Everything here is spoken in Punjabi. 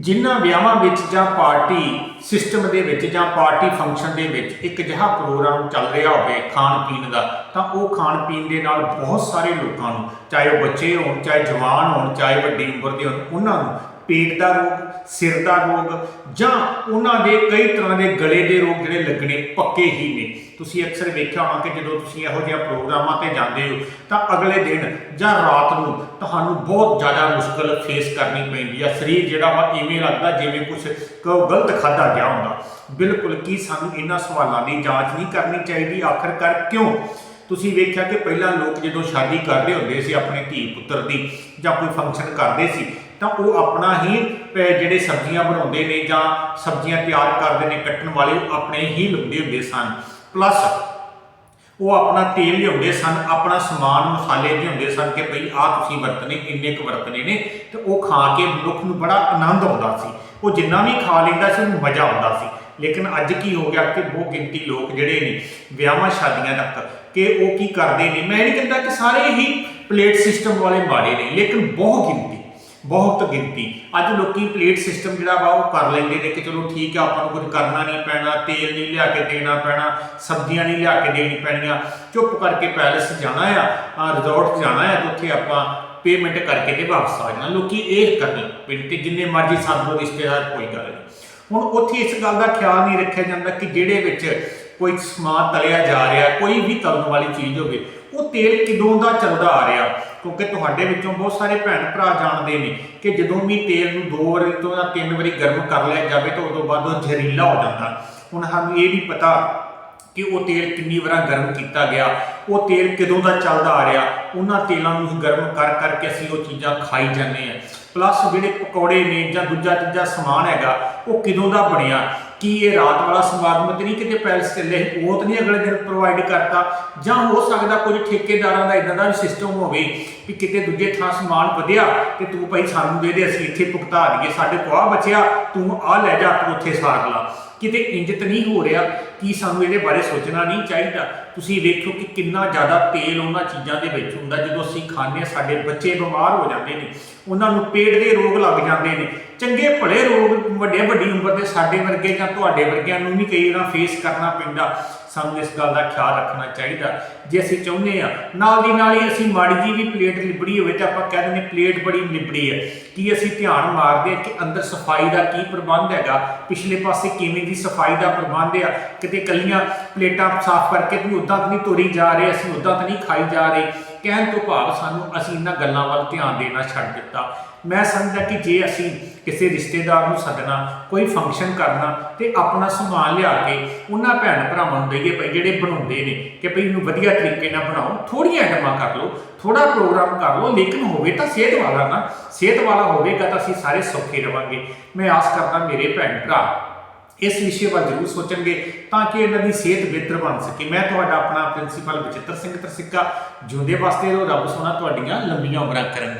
ਜਿਨ੍ਹਾਂ ਵਿਆਹਾਂ ਵਿੱਚ ਜਾਂ ਪਾਰਟੀ ਸਿਸਟਮ ਦੇ ਵਿੱਚ ਜਾਂ ਪਾਰਟੀ ਫੰਕਸ਼ਨ ਦੇ ਵਿੱਚ ਇੱਕ ਜਿਹਾ ਪ੍ਰੋਗਰਾਮ ਚੱਲ ਰਿਹਾ ਹੋਵੇ ਖਾਣ ਪੀਣ ਦਾ, ਤਾਂ ਉਹ ਖਾਣ ਪੀਣ ਦੇ ਨਾਲ ਬਹੁਤ ਸਾਰੇ ਲੋਕਾਂ ਨੂੰ, ਚਾਹੇ ਉਹ ਬੱਚੇ ਹੋਣ, ਚਾਹੇ ਜਵਾਨ ਹੋਣ, ਚਾਹੇ ਵੱਡੀ ਉਮਰ ਦੇ ਹੋਣ, ਉਹਨਾਂ ਨੂੰ ਪੇਟ ਦਾ ਰੋਗ, ਸਿਰ ਦਾ ਰੋਗ ਜਾਂ ਉਹਨਾਂ ਦੇ ਕਈ ਤਰ੍ਹਾਂ ਦੇ ਗਲੇ ਦੇ ਰੋਗ ਜਿਹੜੇ ਲੱਗਣੇ ਪੱਕੇ ਹੀ ਨੇ। ਤੁਸੀਂ ਅਕਸਰ ਵੇਖਿਆ ਹੋਣਾ ਕਿ ਜਦੋਂ ਤੁਸੀਂ ਇਹੋ ਜਿਹੇ ਪ੍ਰੋਗਰਾਮਾਂ ਤੇ ਜਾਂਦੇ ਹੋ, ਤਾਂ ਅਗਲੇ ਦਿਨ ਜਾਂ ਰਾਤ ਨੂੰ ਤੁਹਾਨੂੰ ਬਹੁਤ ਜ਼ਿਆਦਾ ਮੁਸ਼ਕਲ ਫੇਸ ਕਰਨੀ ਪੈਂਦੀ ਆ। ਸਰੀਰ ਜਿਹੜਾ ਵਾ ਇਵੇਂ ਲੱਗਦਾ ਜਿਵੇਂ ਕੁਝ ਗਲਤ ਖਾਦਾ ਗਿਆ ਹੁੰਦਾ। ਬਿਲਕੁਲ ਕੀ ਸਾਨੂੰ ਇਹਨਾਂ ਸਵਾਲਾਂ ਦੀ ਜਾਂਚ ਨਹੀਂ ਕਰਨੀ ਚਾਹੀਦੀ? ਆਖਰਕਾਰ ਕਿਉਂ? ਤੁਸੀਂ ਵੇਖਿਆ ਕਿ ਪਹਿਲਾਂ ਲੋਕ ਜਦੋਂ ਸ਼ਾਦੀ ਕਰਦੇ ਹੁੰਦੇ ਸੀ ਆਪਣੇ ਧੀ ਪੁੱਤਰ ਦੀ ਜਾਂ ਕੋਈ ਫੰਕਸ਼ਨ ਕਰਦੇ ਸੀ ਤਾਂ ਉਹ ਆਪਣਾ ਹੀ ਅਹ, ਜਿਹੜੇ ਸਬਜ਼ੀਆਂ ਬਣਾਉਂਦੇ ਨੇ ਜਾਂ ਸਬਜ਼ੀਆਂ ਤਿਆਰ ਕਰਦੇ ਨੇ ਕੱਟਣ ਵਾਲੇ ਉਹ ਆਪਣੇ ਹੀ ਲਾਉਂਦੇ ਹੁੰਦੇ ਸਨ। ਪਲੱਸ ਉਹ ਆਪਣਾ ਤੇਲ ਲਿਆਉਂਦੇ ਸਨ ਆਪਣਾ ਸਮਾਨ ਮਸਾਲੇ ਲਿਆਉਂਦੇ ਸਨ ਕਿ ਭਈ ਆਹ ਤੁਸੀਂ ਵਰਤਨੇ ਇੰਨੇ ਕੁ ਵਰਤਨੇ ਨੇ। ਤੇ ਉਹ ਖਾ ਕੇ ਮਨੁੱਖ ਨੂੰ ਬੜਾ ਆਨੰਦ ਆਉਂਦਾ ਸੀ। ਉਹ ਜਿੰਨਾ ਵੀ ਖਾ ਲੈਂਦਾ ਸੀ ਉਹਨੂੰ ਮਜ਼ਾ ਆਉਂਦਾ ਸੀ। ਲੇਕਿਨ ਅੱਜ ਕੀ ਹੋ ਗਿਆ ਕਿ ਬਹੁਤ ਗਿਣਤੀ ਲੋਕ ਜਿਹੜੇ ਨੇ ਵਿਆਹਾਂ ਸ਼ਾਦੀਆਂ ਤੱਕ ਕਿ ਉਹ ਕੀ ਕਰਦੇ ਨੇ ਮੈਂ ਨਹੀਂ ਕਹਿੰਦਾ ਕਿ ਸਾਰੇ ਹੀ ਪਲੇਟ ਸਿਸਟਮ ਵਾਲੇ ਮਾੜੇ ਨੇ ਲੇਕਿਨ ਬਹੁਤ ਗਿਣਤੀ। ਬਹੁਤ ਗਿਣਤੀ। ਅੱਜ ਲੋਕੀ ਪਲੇਟ ਸਿਸਟਮ ਜਿਹੜਾ ਵਾ ਉਹ ਕਰ ਲੈਂਦੇ ਨੇ ਕਿ ਚਲੋ ਠੀਕ ਆ, ਆਪਾਂ ਨੂੰ ਕੁਝ ਕਰਨਾ ਨਹੀਂ ਪੈਣਾ, ਤੇਲ ਨਹੀਂ ਲਿਆ ਕੇ ਦੇਣਾ ਪੈਣਾ, ਸਬਜ਼ੀਆਂ ਨਹੀਂ ਲਿਆ ਕੇ ਦੇਣੀ ਪੈਣੀਆਂ। ਚੁੱਪ ਕਰਕੇ ਪੈਲਸ ਜਾਣਾ ਆ ਰਿਜ਼ੋਰਟ ਜਾਣਾ ਆ, ਤੇ ਉੱਥੇ ਆਪਾਂ ਪੇਮੈਂਟ ਕਰਕੇ ਤੇ ਵਾਪਸ ਆ ਜਾਣਾ। ਲੋਕੀ ਇਹ ਕਰਨ ਪਿੰਡ ਤੇ ਜਿੰਨੇ ਮਰਜ਼ੀ ਸਾਧੂ ਰਿਸ਼ਤੇਦਾਰ, ਕੋਈ ਗੱਲ ਨਹੀਂ। ਹੁਣ ਉੱਥੇ ਇਸ ਗੱਲ ਦਾ ਖਿਆਲ ਨਹੀਂ ਰੱਖਿਆ ਜਾਂਦਾ ਕਿ ਜਿਹੜੇ ਵਿੱਚ ਕੋਈ ਸਮਾਨ ਤਲਿਆ ਜਾ ਰਿਹਾ, ਕੋਈ ਵੀ ਤਲਣ ਵਾਲੀ ਚੀਜ਼ ਹੋਵੇ ਉਹ ਤੇਲ ਕਿਦੋਂ ਦਾ ਚੱਲਦਾ ਆ ਰਿਹਾ? ਕਿਉਂਕਿ ਤੁਹਾਡੇ ਵਿੱਚੋਂ ਬਹੁਤ ਸਾਰੇ ਭੈਣ ਭਰਾ ਜਾਣਦੇ ਨੇ ਕਿ ਜਦੋਂ ਵੀ ਤੇਲ ਨੂੰ ਦੋ ਵਾਰੀ ਤੋਂ ਜਾਂ ਤਿੰਨ ਵਾਰੀ ਗਰਮ ਕਰ ਲਿਆ ਜਾਵੇ ਤਾਂ ਉਦੋਂ ਬਾਅਦ ਉਹ ਜ਼ਹਿਰੀਲਾ ਹੋ ਜਾਂਦਾ। ਹੁਣ ਸਾਨੂੰ ਇਹ ਨਹੀਂ ਪਤਾ ਕਿ ਉਹ ਤੇਲ ਕਿੰਨੀ ਵਾਰ ਗਰਮ ਕੀਤਾ ਗਿਆ, ਉਹ ਤੇਲ ਕਿਦੋਂ ਦਾ ਚੱਲਦਾ ਆ ਰਿਹਾ, ਉਹਨਾਂ ਤੇਲਾਂ ਨੂੰ ਹੀ ਗਰਮ ਕਰ ਕਰਕੇ ਅਸੀਂ ਉਹ ਚੀਜ਼ਾਂ ਖਾਈ ਜਾਂਦੇ ਆ ਪਲੱਸ ਜਿਹੜੇ ਪਕੌੜੇ ਨੇ ਜਾਂ ਦੂਜਾ ਤੀਜਾ ਸਮਾਨ ਹੈਗਾ, ਉਹ ਕਿਦੋਂ ਦਾ ਬਣਿਆ? ਕੀ ਇਹ ਰਾਤ ਵਾਲਾ ਸਮਾਗਮ ਤੇ ਨਹੀਂ ਕਿਤੇ ਪੈਲਸ ਚੱਲੇ ਉਹ ਤਾਂ ਨਹੀਂ ਅਗਲੇ ਦਿਨ ਪ੍ਰੋਵਾਈਡ ਕਰਤਾ? ਜਾਂ ਹੋ ਸਕਦਾ ਕੁਝ ਠੇਕੇਦਾਰਾਂ ਦਾ ਇਦਾਂ ਦਾ ਵੀ ਸਿਸਟਮ ਹੋਵੇ ਵੀ ਕਿਤੇ ਦੂਜੇ ਥਾਂ ਸਮਾਨ ਵਧਿਆ ਤੇ ਤੂੰ ਭਾਈ ਸਾਨੂੰ ਦੇ ਦੇ, ਅਸੀਂ ਇੱਥੇ ਭੁਗਤਾ ਦਈਏ, ਸਾਡੇ ਕੋਲ ਆ ਬਚਿਆ, ਤੂੰ ਆ ਲੈ ਜਾ, ਤੂੰ ਉੱਥੇ ਸਾਰ ਲਾ। ਕਿਤੇ ਇੰਜਤ ਨਹੀਂ ਹੋ ਰਿਹਾ, ਕੀ ਸਾਨੂੰ ਇਹਦੇ ਬਾਰੇ ਸੋਚਣਾ ਨਹੀਂ ਚਾਹੀਦਾ? ਤੁਸੀਂ ਵੇਖੋ ਕਿ ਕਿੰਨਾ ਜ਼ਿਆਦਾ ਤੇਲ ਉਹਨਾਂ ਚੀਜ਼ਾਂ ਦੇ ਵਿੱਚ ਹੁੰਦਾ, ਜਦੋਂ ਅਸੀਂ ਖਾਂਦੇ ਹਾਂ, ਸਾਡੇ ਬੱਚੇ ਬਿਮਾਰ ਹੋ ਜਾਂਦੇ ਨੇ, ਉਹਨਾਂ ਨੂੰ ਪੇਟ ਦੇ ਰੋਗ ਲੱਗ ਜਾਂਦੇ ਨੇ। ਚੰਗੇ ਭਲੇ ਰੋਗ ਵੱਡੇ ਵੱਡੀ ਉਮਰ ਦੇ ਸਾਡੇ ਵਰਗੇ ਜਾਂ ਤੁਹਾਡੇ ਵਰਗਿਆਂ ਨੂੰ ਵੀ ਕਈ ਵਾਰ ਫੇਸ ਕਰਨਾ ਪੈਂਦਾ। ਸਾਨੂੰ ਇਸ ਗੱਲ ਦਾ ਖਿਆਲ ਰੱਖਣਾ ਚਾਹੀਦਾ। ਜੇ ਅਸੀਂ ਚਾਹੁੰਦੇ ਆ ਨਾਲ ਦੀ ਨਾਲ ਹੀ ਅਸੀਂ ਮਾੜੀ ਜੀ ਵੀ ਪਲੇਟ ਲਿਬੜੀ ਹੋਵੇ ਤਾਂ ਆਪਾਂ ਕਹਿ ਦਿੰਦੇ ਪਲੇਟ ਬੜੀ ਲਿਬੜੀ ਹੈ। ਕੀ ਅਸੀਂ ਧਿਆਨ ਮਾਰਦੇ ਹਾਂ ਕਿ ਅੰਦਰ ਸਫ਼ਾਈ ਦਾ ਕੀ ਪ੍ਰਬੰਧ ਹੈਗਾ? ਪਿਛਲੇ ਪਾਸੇ ਕਿਵੇਂ ਦੀ ਸਫ਼ਾਈ ਦਾ ਪ੍ਰਬੰਧ ਆ? ਕਿਤੇ ਕੱਲੀਆਂ ਪਲੇਟਾਂ ਸਾਫ਼ ਕਰਕੇ ਵੀ ਉਦਾਂ ਤਾਂ ਨਹੀਂ ਤੋਰੀ ਜਾ ਰਹੇ, ਅਸੀਂ ਉਦਾਂ ਤਾਂ ਨਹੀਂ ਖਾਈ ਜਾ ਰਹੇ। ਕਹਿਣ ਤੋਂ ਭਾਵ ਸਾਨੂੰ ਅਸੀਂ ਇਹਨਾਂ ਗੱਲਾਂ ਵੱਲ ਧਿਆਨ ਦੇਣਾ ਛੱਡ ਦਿੱਤਾ। ਮੈਂ ਸਮਝਦਾ ਕਿ ਜੇ ਅਸੀਂ ਕਿਸੇ ਰਿਸ਼ਤੇਦਾਰ ਨੂੰ ਸੱਦਣਾ, ਕੋਈ ਫੰਕਸ਼ਨ ਕਰਨਾ ਤੇ ਆਪਣਾ ਸਮਾਨ ਲਿਆ ਕੇ ਉਹਨਾਂ ਭੈਣ ਭਰਾਵਾਂ ਨੂੰ ਦਈਏ ਭਈ ਜਿਹੜੇ ਬਣਾਉਂਦੇ ਨੇ ਕਿ ਭਈ ਇਹਨੂੰ ਵਧੀਆ ਤਰੀਕੇ ਨਾਲ ਬਣਾਓ ਥੋੜੀਆਂ ਆਈਟਮਾਂ ਕਰ ਲਓ ਥੋੜਾ ਪ੍ਰੋਗਰਾਮ ਕਰ ਲਓ, ਲੇਕਿਨ ਹੋਵੇ ਤਾਂ ਸਿਹਤ ਵਾਲਾ ਨਾ, ਸਿਹਤ ਵਾਲਾ ਹੋਵੇਗਾ ਤਾਂ ਅਸੀਂ ਸਾਰੇ ਸੌਖੇ ਰਵਾਂਗੇ। ਮੈਂ ਆਸ ਕਰਦਾ ਮੇਰੇ ਭੈਣ ਭਰਾ ਇਸ ਵਿਸ਼ੇ ਵੱਲ ਜ਼ਰੂਰ ਸੋਚਣਗੇ ਤਾਂ ਕਿ ਇਹਨਾਂ ਦੀ ਸਿਹਤ ਬਿਹਤਰ ਬਣ ਸਕੇ। ਮੈਂ ਤੁਹਾਡਾ ਆਪਣਾ ਪ੍ਰਿੰਸੀਪਲ ਬਚਿੱਤਰ ਸਿੰਘ ਤਰਸਿੱਕਾ, ਜਿਉਂਦੇ ਵਾਸਤੇ ਰਹੋ ਰੱਬ ਸੋਨਾ ਤੁਹਾਡੀਆਂ ਲੰਬੀਆਂ ਉਮਰਾਂ ਕਰਨ।